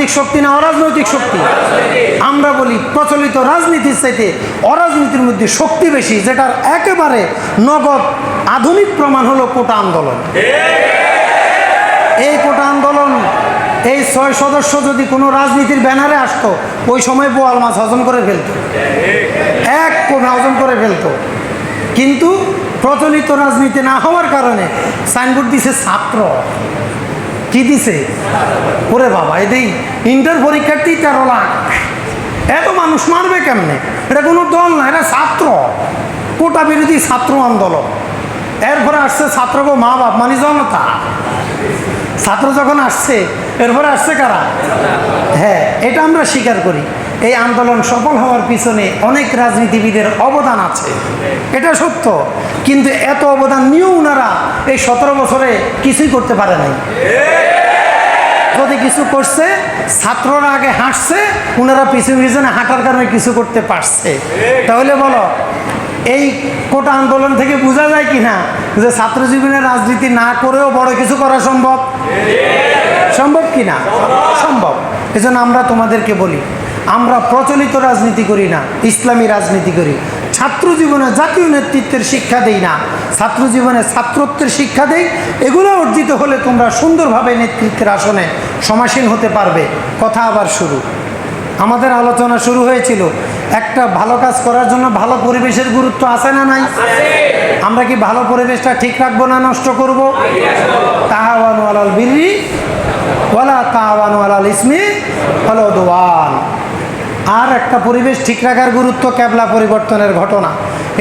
রাজনৈতিক শক্তি না অরাজনৈতিক শক্তি? আমরা বলি প্রচলিত রাজনীতির চাইতে অরাজনীতির মধ্যে শক্তি বেশি, যেটার একেবারে নগদ আধুনিক প্রমাণ হলো কোটা আন্দোলন। এই কোটা আন্দোলন, এই ছয় সদস্য যদি কোনো রাজনীতির ব্যানারে আসতো, ওই সময় বোয়াল মাছ হজম করে ফেলতো। এক কোণা হজম করে ফেলতো। কিন্তু প্রচলিত রাজনীতি না হওয়ার কারণে সাইনবোর্ড দিছে ছাত্র। কি দিছে? ওরে বাবা এটাই ইন্টার পরীক্ষার্থী তেরো লাখ। এত মানুষ মারবে কেমনে? এটা কোনো দল না, এটা ছাত্র। কোটা বিরোধী ছাত্র আন্দোলন। এরপরে আসছে ছাত্রকে মা বাপ মানে জনতা। ছাত্র যখন আসছে, এরপরে আসছে কারা? হ্যাঁ এটা আমরা স্বীকার করি। এই আন্দোলন সফল হওয়ার পিছনে অনেক রাজনীতিবিদের অবদান আছে। এটা সত্য। কিন্তু এত অবদান নিয়েও ওনারা এই সতেরো বছরে কিছুই করতে পারে নাই। যদি কিছু করছে, ছাত্ররা আগে হাঁটছে, ওনারা পিছু পিছনে হাঁটার কারণে কিছু করতে পারছে। তাহলে বলো, এই কোটা আন্দোলন থেকে বোঝা যায় কি না যে ছাত্র জীবনে রাজনীতি না করেও বড় কিছু করা সম্ভব? সম্ভব কি না? সম্ভব। এজন্য আমরা তোমাদেরকে বলি, আমরা প্রচলিত রাজনীতি করি না, ইসলামী রাজনীতি করি। ছাত্র জীবনে জাতীয় নেতৃত্বের শিক্ষা দেই না। ছাত্র জীবনে ছাত্রত্বের শিক্ষা দেই। এগুলো অর্জিত হলে তোমরা সুন্দরভাবে নেতৃত্বের আসনে সমাসীন হতে পারবে। কথা আবার শুরু। আমাদের আলোচনা শুরু হয়েছিল, একটা ভালো কাজ করার জন্য ভালো পরিবেশের গুরুত্ব আছে না নাই? আমরা কি ভালো পরিবেশটা ঠিক রাখব না নষ্ট করব? তাহাওয়ানু আলাল বিরি ওয়ালা তাহাওয়ানু আলাল ইসমি হলো দোয়ান আর একটা পরিবেশ ঠিক রাখার গুরুত্ব ক্যাবলা পরিবর্তনের ঘটনা।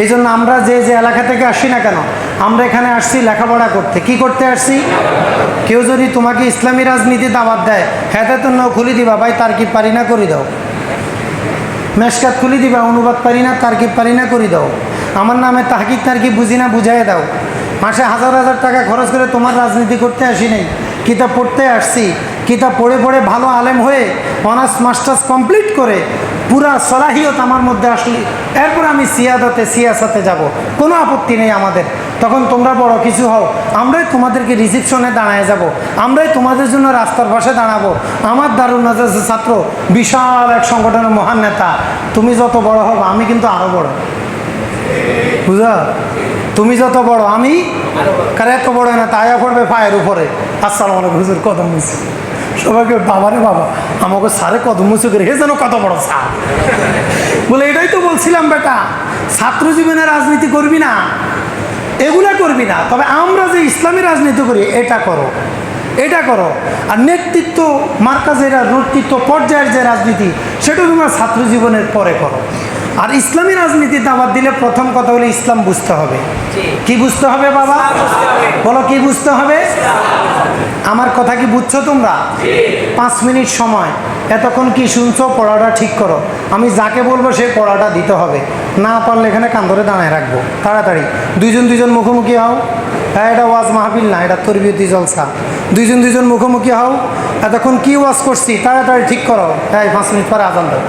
এই জন্য আমরা যে যে এলাকা থেকে আসি না কেন, আমরা এখানে আসছি লেখাপড়া করতে। কি করতে আসছি? কেউ যদি তোমাকে ইসলামী রাজনীতি দাবাত দেয় হ্যাঁ তো নাও খুলি দিবা, ভাই, তার কি পারি না করি দাও? মেশকাত খুলি দিবা, অনুবাদ পারি না, তার কি পারি না করি দাও? আমার নামে তাহকিক তার কি বুঝি না বুঝাই দাও? মাসে হাজার হাজার টাকা খরচ করে তোমার রাজনীতি করতে আসি নাই। কিতাব পড়তে আসছি। কিতাব পড়ে পড়ে ভালো আলেম হয়ে অনার্স মাস্টার্স কমপ্লিট করে পুরা সলাহিয়ত আমার মধ্যে আসলে। এরপর আমি সিয়াদতে, সিয়াসাতে যাব। কোনো আপত্তি নেই আমাদের। তখন তোমরা বড় কিছু হও। আমরাই তোমাদেরকে রিসিপশনে দাঁড়ায় যাব। আমরাই তোমাদের জন্য রাস্তার পাশে দাঁড়াবো। আমার দারুণ ছাত্র, বিশাল এক সংগঠনের মহান নেতা। তুমি যত বড় হও, আমি কিন্তু আরও বড়। বুঝা? তুমি যত বড়, আমি? কারে এত বড় না তাইয়া পড়বে পায়ের উপরে? আসসালাম আলাইকুম, হুজুর, কদম মুছে। সবাইকে বাবারে বাবা, আমাকে সারে কদম মুছে করে, হে যেন কত বড় স্যার। বলে, এটাই তো বলছিলাম, বেটা, ছাত্র জীবনে রাজনীতি করবি না, এগুলা করবি না, তবে আমরা যে ইসলামী রাজনীতি করি, এটা করো এটা করো। আর নেতৃত্ব, মার্কাজের নেতৃত্ব পর্যায়ের যে রাজনীতি, সেটা তোমরা ছাত্র জীবনের পরে করো। আর ইসলামী রাজনীতির দাবাত দিলে প্রথম কথা হলো ইসলাম বুঝতে হবে। কি বুঝতে হবে বাবা? বলো কি বুঝতে হবে? আমার কথা কি বুঝছ তোমরা? পাঁচ মিনিট সময়। এতক্ষণ কি শুনছো? পড়াটা ঠিক করো। আমি যাকে বলব সে পড়াটা দিতে হবে। না পারলে এখানে কান ধরে দাঁড়ায় রাখব। তাড়াতাড়ি। দুইজন দুইজন মুখোমুখি হও। হ্যাঁ এটা ওয়াজ মাহফিল না এটা তরবিয়তি জলসা। দুইজন দুইজন মুখোমুখি হও। এতক্ষণ কি ওয়াজ করছি? তাড়াতাড়ি ঠিক করো। হ্যাঁ পাঁচ মিনিট পরে আজান দাও।